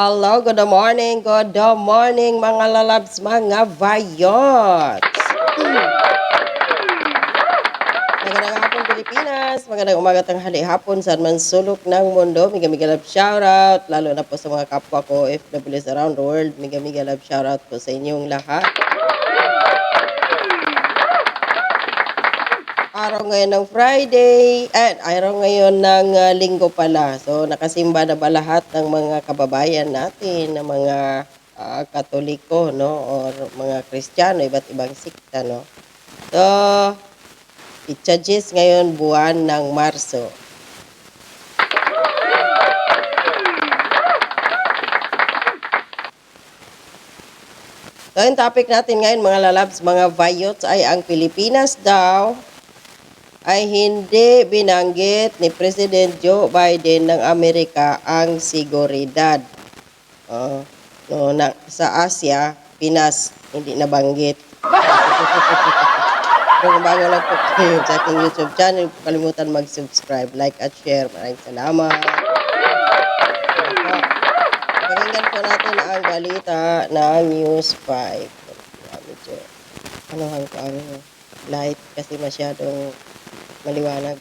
Hello, good morning, good morning mga lalabs, mga vayots. Magandang hapon Pilipinas, magandang umaga tanghali hapon saan man sulok ng mundo. Miga miga love shoutout, lalo na po sa mga kapwa ko OFWs around the world. Miga miga love shoutout po sa inyong lahat. Araw ngayon ng Friday, eh, araw ngayon ng ah, linggo pala. So, nakasimba na ba lahat ng mga kababayan natin, ng mga ah, katoliko, no? Or mga kristyano, iba't ibang sikta, no? So, Itchadjis ngayon buwan ng Marso. So, yung topic natin ngayon, mga lalabs, mga vayots, ay ang Pilipinas daw ay hindi binanggit ni President Joe Biden ng Amerika ang seguridad. Oh, no, na, sa Asia, Pinas, hindi nabanggit. Kung bago lang po kayo sa aking YouTube channel, huwag kalimutan mag-subscribe, like at share. Maraming salamat. Po? Pakinggan po natin ang balita ng News 5. Ah, Medyo, ano ang light kasi masyadong maliwanag.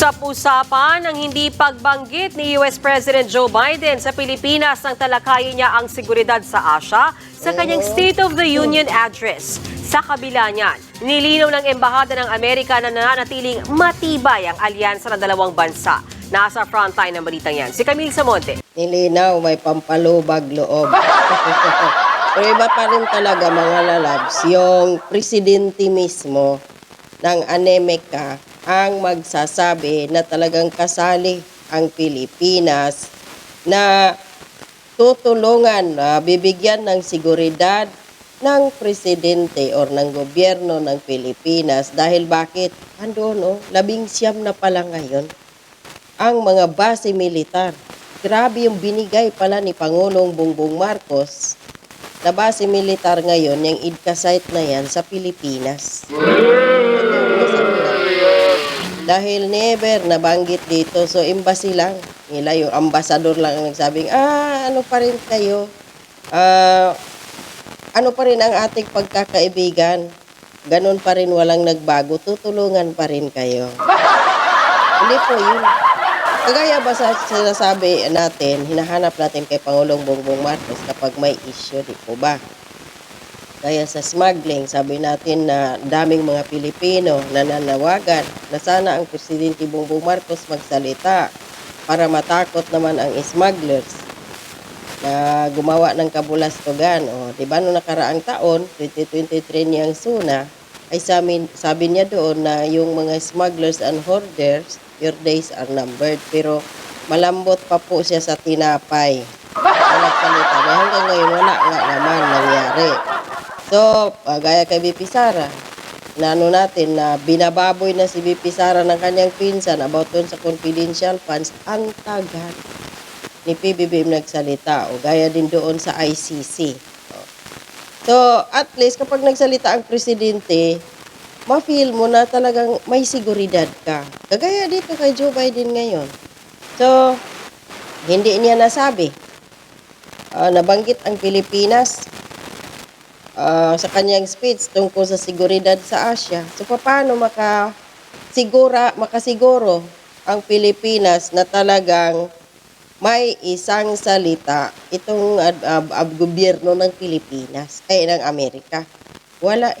Usap-usapan ang hindi pagbanggit ni US President Joe Biden sa Pilipinas nang talakayin niya ang seguridad sa Asia sa kanyang State of the Union address. Sa kabila niyan, nilinaw ng Embahada ng Amerika na nananatiling matibay ang alyansa ng dalawang bansa. Nasa frontline ng balitang yan. Si Camille Samonte. Nilinaw, may pampalubag loob. Pero iba pa rin talaga mga lalabs, yung presidente mismo ng Anemeka ang magsasabi na talagang kasali ang Pilipinas na tutulungan, na bibigyan ng seguridad ng presidente or ng gobyerno ng Pilipinas dahil bakit? Ando no, labing siyam na pala ngayon ang mga base militar. Grabe yung binigay pala ni Pangulong Bongbong Marcos na base militar ngayon, yung IDCA site na yan sa Pilipinas. Dahil never nabanggit dito, so embassy lang. Nila yung ambasador lang ang nagsabing, ah, ano pa rin kayo? Ah, ano pa rin ang ating pagkakaibigan? Ganon pa rin walang nagbago, tutulungan pa rin kayo. Hindi po yun. Kagaya ba sa sinasabi natin, hinahanap natin kay Pangulong Bongbong Marcos kapag may issue, di po ba? Kaya sa smuggling, sabi natin na daming mga Pilipino na nanawagan na sana ang Presidente Bongbong Marcos magsalita para matakot naman ang smugglers na gumawa ng kabulastugan. O, di ba, noong nakaraang taon, 2023 niyang SUNA, ay sabi, sabi niya doon na yung mga smugglers and hoarders, your days are numbered. Pero malambot pa po siya sa tinapay. Na nagsalita. Na hanggang ngayon, wala nga naman nangyari. So, uh, gaya kay BP Sara, na ano natin na binababoy na si BP Sara ng kanyang pinsan about doon sa confidential funds, ang tagal ni PBBM nagsalita o gaya din doon sa ICC. So, at least kapag nagsalita ang presidente, ma-feel mo na talagang may seguridad ka. Kagaya dito kay Joe Biden ngayon. So, hindi niya nasabi. Ah, nabanggit ang Pilipinas ah, sa kanyang speech tungkol sa seguridad sa Asia. So, paano maka sigura, makasiguro ang Pilipinas na talagang may isang salita itong ad, ab, ab- gobyerno ng Pilipinas, ay ng Amerika. Wala.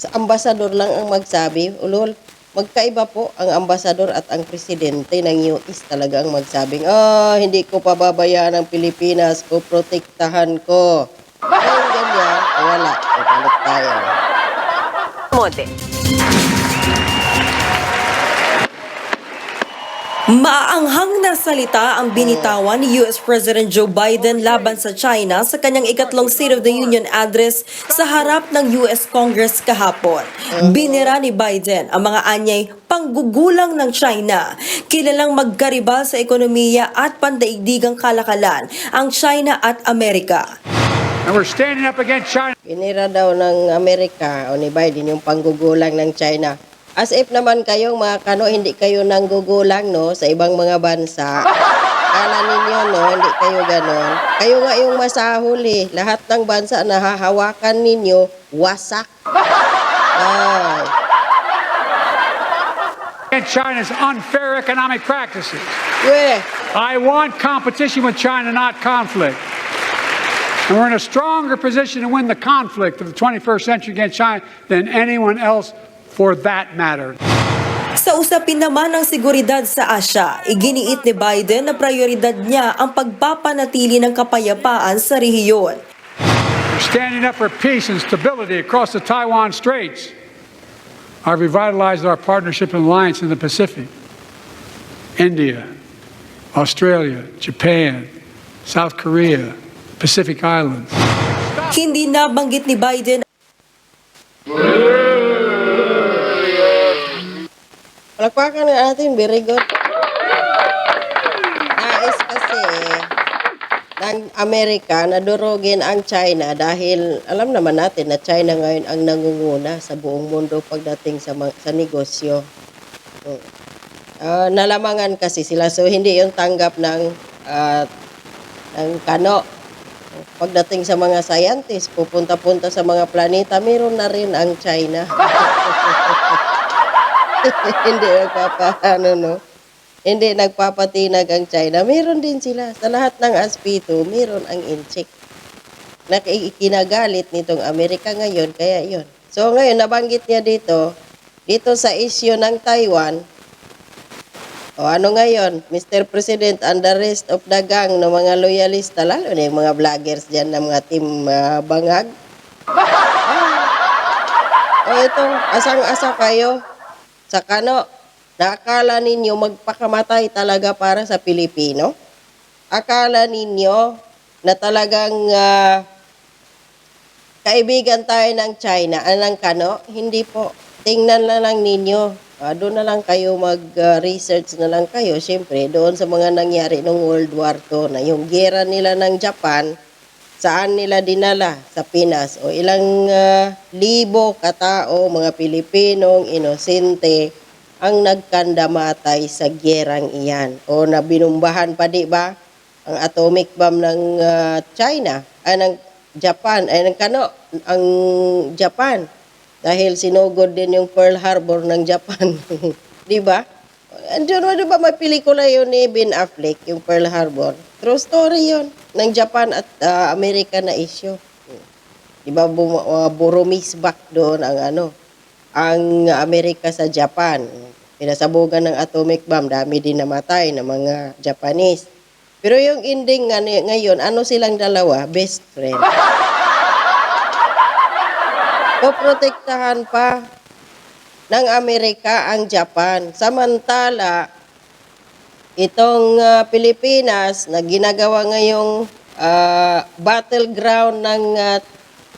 Sa ambasador lang ang magsabi, ulol, magkaiba po ang ambasador at ang presidente ng US talaga ang magsabing, ah, hindi ko pababayaan ang Pilipinas, ko protektahan ko. Ganyan, wala. Pabalik tayo. Samonte. Maaanghang na salita ang binitawan ni US President Joe Biden laban sa China sa kanyang ikatlong State of the Union address sa harap ng US Congress kahapon. Binira ni Biden ang mga anyay panggugulang ng China. Kilalang magkaribal sa ekonomiya at pandaigdigang kalakalan ang China at Amerika. And we're standing up against China. Pinira daw ng Amerika o ni Biden yung panggugulang ng China. As if naman kayong mga kano, hindi kayo nanggugulang no, sa ibang mga bansa. Kala ninyo no, hindi kayo ganon. Kayo nga yung masahol eh. Lahat ng bansa na hahawakan ninyo, wasak. Ay. Against China's unfair economic practices. Weh, I want competition with China, not conflict. And we're in a stronger position to win the conflict of the 21st century against China than anyone else for that matter. Sa usapin naman ng seguridad sa Asya, iginiit ni Biden na prioridad niya ang pagpapanatili ng kapayapaan sa rehiyon. We're standing up for peace and stability across the Taiwan Straits. I've revitalized our partnership and alliance in the Pacific. India, Australia, Japan, South Korea, Pacific Islands. Hindi nabanggit ni Biden palakpakan nga natin, very good. Nais kasi ng Amerika na durugin ang China dahil alam naman natin na China ngayon ang nangunguna sa buong mundo pagdating sa, sa negosyo. Ah, nalamangan kasi sila so hindi yung tanggap ng ah, ng kano. Pagdating sa mga scientist, pupunta-punta sa mga planeta, meron na rin ang China. hindi nagpapa, ano, no? Hindi nagpapatinag ang China. Meron din sila. Sa lahat ng aspeto, meron ang incheck. Na ki- kinagalit nitong Amerika ngayon, kaya yon. So ngayon, nabanggit niya dito, dito sa issue ng Taiwan, o ano ngayon, Mr. President and rest of the gang ng mga loyalista, lalo na yung mga vloggers dyan ng mga team ah, bangag. O itong asang-asa kayo sa kano, nakakala ninyo magpakamatay talaga para sa Pilipino? Akala ninyo na talagang ah, kaibigan tayo ng China, ah, ng kano? Hindi po. Tingnan na lang ninyo. Ah, doon na lang kayo mag-research na lang kayo. Siyempre, doon sa mga nangyari noong World War II na yung gera nila ng Japan, saan nila dinala? Sa Pinas. O ilang ah, libo katao, mga Pilipinong inosente, ang nagkandamatay sa gerang iyan. O na binumbahan pa, di ba? Ang atomic bomb ng ah, China, ay ng Japan, ay ng kano, ang Japan. Dahil sinugod din yung Pearl Harbor ng Japan. di ba? Andiyan mo, di ba may pelikula yun ni Ben Affleck, yung Pearl Harbor? True story yun, ng Japan at ah, Amerika na issue. Di ba, bum- uh, burumisbak doon ang ano, ang Amerika sa Japan. Pinasabugan ng atomic bomb, dami din namatay ng mga Japanese. Pero yung ending nga ngayon, ano silang dalawa? Best friend. Poprotektahan pa ng Amerika ang Japan. Samantala, itong ah, Pilipinas na ginagawa ngayong ah, battleground ng ah,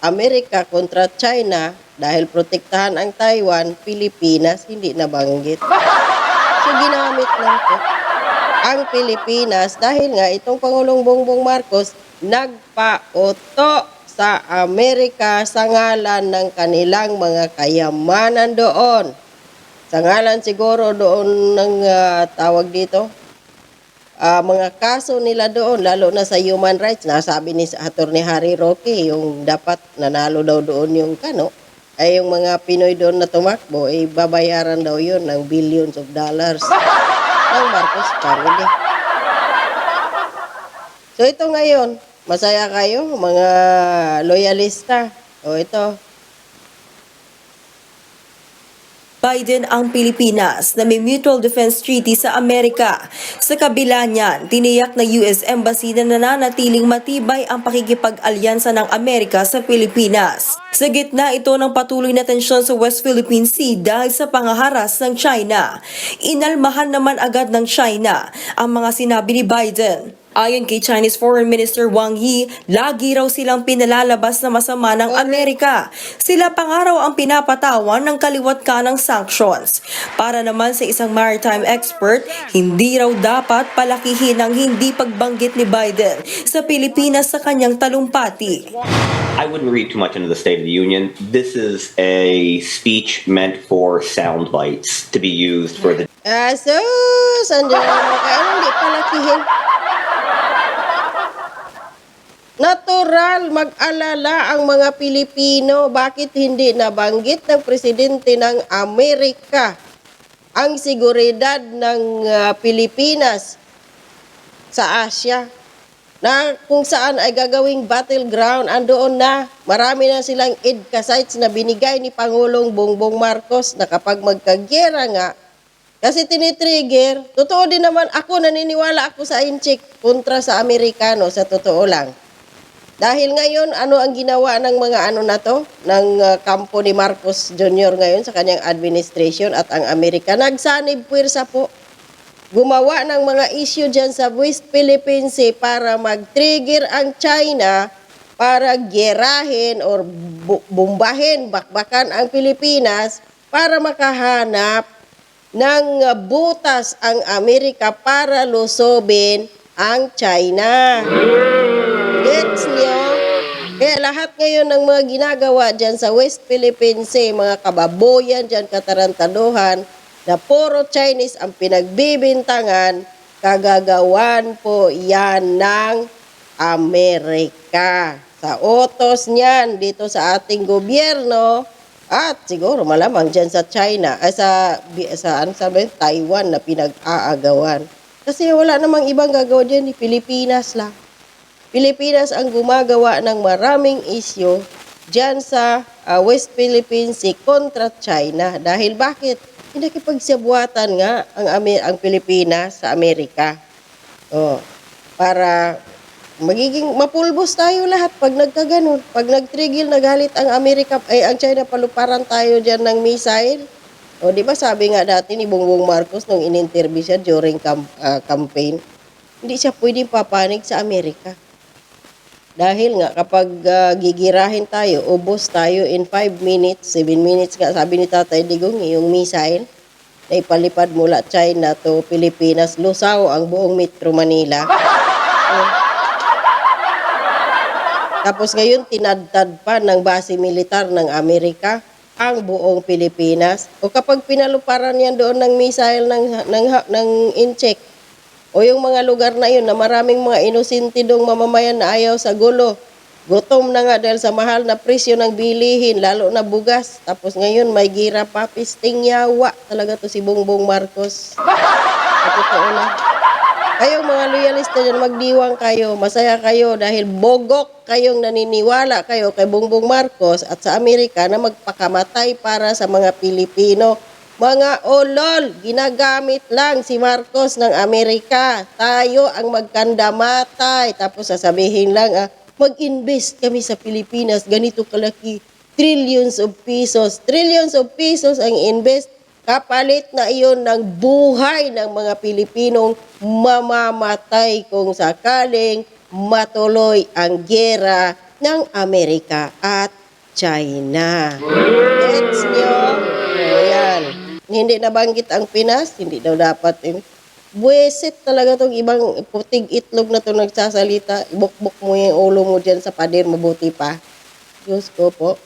Amerika kontra China dahil protektahan ang Taiwan, Pilipinas hindi nabanggit. So ginamit lang po ang Pilipinas dahil nga itong Pangulong Bongbong Marcos nagpaoto sa Amerika sa ngalan ng kanilang mga kayamanan doon. Sa ngalan siguro doon ng ah, tawag dito, ah, mga kaso nila doon, lalo na sa human rights, nasabi ni Atty. Harry Roque, yung dapat nanalo daw doon yung kano, ay yung mga Pinoy doon na tumakbo, ay babayaran daw yun ng billions of dollars ng Marcos family. So ito ngayon, masaya kayo mga loyalista. O ito, Biden ang Pilipinas na may Mutual Defense Treaty sa Amerika. Sa kabila niyan, tiniyak na US Embassy na nananatiling matibay ang pakikipag-alyansa ng Amerika sa Pilipinas. Sa gitna ito ng patuloy na tensyon sa West Philippine Sea dahil sa pangaharas ng China. Inalmahan naman agad ng China ang mga sinabi ni Biden. Ayon kay Chinese Foreign Minister Wang Yi, lagi raw silang pinalalabas na masama ng Amerika. Sila pangaraw ang pinapatawan ng kaliwat ka ng sanctions. Para naman sa isang maritime expert, hindi raw dapat palakihin ang hindi pagbanggit ni Biden sa Pilipinas sa kanyang talumpati. I wouldn't read too much into the State of the Union. This is a speech meant for sound bites to be used for the asos, andyan naman kayo, hindi palakihin. Natural mag-alala ang mga Pilipino. Bakit hindi nabanggit ng presidente ng Amerika ang seguridad ng ah, Pilipinas sa Asia? Na kung saan ay gagawing battleground, andoon na. Marami na silang EDCA sites na binigay ni Pangulong Bongbong Marcos na kapag magkagyera nga, kasi tinitrigger, totoo din naman ako, naniniwala ako sa inchik kontra sa Amerikano, sa totoo lang. Dahil ngayon, ano ang ginawa ng mga ano na to, ng uh, kampo ni Marcos Jr. ngayon sa kanyang administration at ang Amerika, nagsanib puwersa po. Gumawa ng mga issue dyan sa West Philippine Sea para mag-trigger ang China para gerahin or bu- bombahin, bakbakan ang Pilipinas para makahanap ng uh, butas ang Amerika para lusobin ang China. Gets nyo? Kaya lahat ngayon ng mga ginagawa dyan sa West Philippine Sea, mga kababoyan dyan, katarantaduhan, na puro Chinese ang pinagbibintangan, kagagawan po yan ng Amerika. Sa otos niyan dito sa ating gobyerno, at siguro malamang dyan sa China, ay sa, sa ano sabi, Taiwan na pinag-aagawan. Kasi wala namang ibang gagawa dyan, Pilipinas lang. Pilipinas ang gumagawa ng maraming isyo dyan sa ah, West Philippine Sea kontra China. Dahil bakit? Pinakipagsabuatan nga ang, Amer- ang Pilipinas sa Amerika. Oh, para magiging mapulbos tayo lahat pag nagkaganon. Pag nagtrigil, nagalit ang Amerika, ay ang China, paluparan tayo dyan ng missile. O, di ba sabi nga dati ni Bongbong Marcos nung in-interview siya during cam- ah, campaign, hindi siya pwedeng papanig sa Amerika. Dahil nga kapag ah, gigirahin tayo, ubos tayo in 5 minutes, 7 minutes nga sabi ni Tatay Digong, yung missile na ipalipad mula China to Pilipinas, lusaw ang buong Metro Manila. Tapos ngayon, tinadtad pa ng base militar ng Amerika ang buong Pilipinas. O kapag pinaluparan yan doon ng missile ng, ng, ng incheck, o yung mga lugar na yun na maraming mga inosente dong mamamayan na ayaw sa gulo. Gutom na nga dahil sa mahal na presyo ng bilihin, lalo na bugas. Tapos ngayon may gira pa, pisting yawa. Talaga to si Bongbong Marcos. Sa totoo lang. Kayong mga loyalista dyan, magdiwang kayo, masaya kayo dahil bogok kayong naniniwala kayo kay Bongbong Marcos at sa Amerika na magpakamatay para sa mga Pilipino. Mga olol, ginagamit lang si Marcos ng Amerika. Tayo ang magkandamatay. Tapos sasabihin lang, ah, mag-invest kami sa Pilipinas, ganito kalaki, trillions of pesos. Trillions of pesos ang invest Kapalit na iyon ng buhay ng mga Pilipinong mamamatay kung sakaling matuloy ang gera ng Amerika at China. Gets? Hindi nabanggit ang Pinas, hindi daw dapat. Eh. Buwesit talaga tong ibang puting itlog na to nagsasalita. Ibukbok mo yung ulo mo dyan sa pader, mabuti pa. Diyos ko po.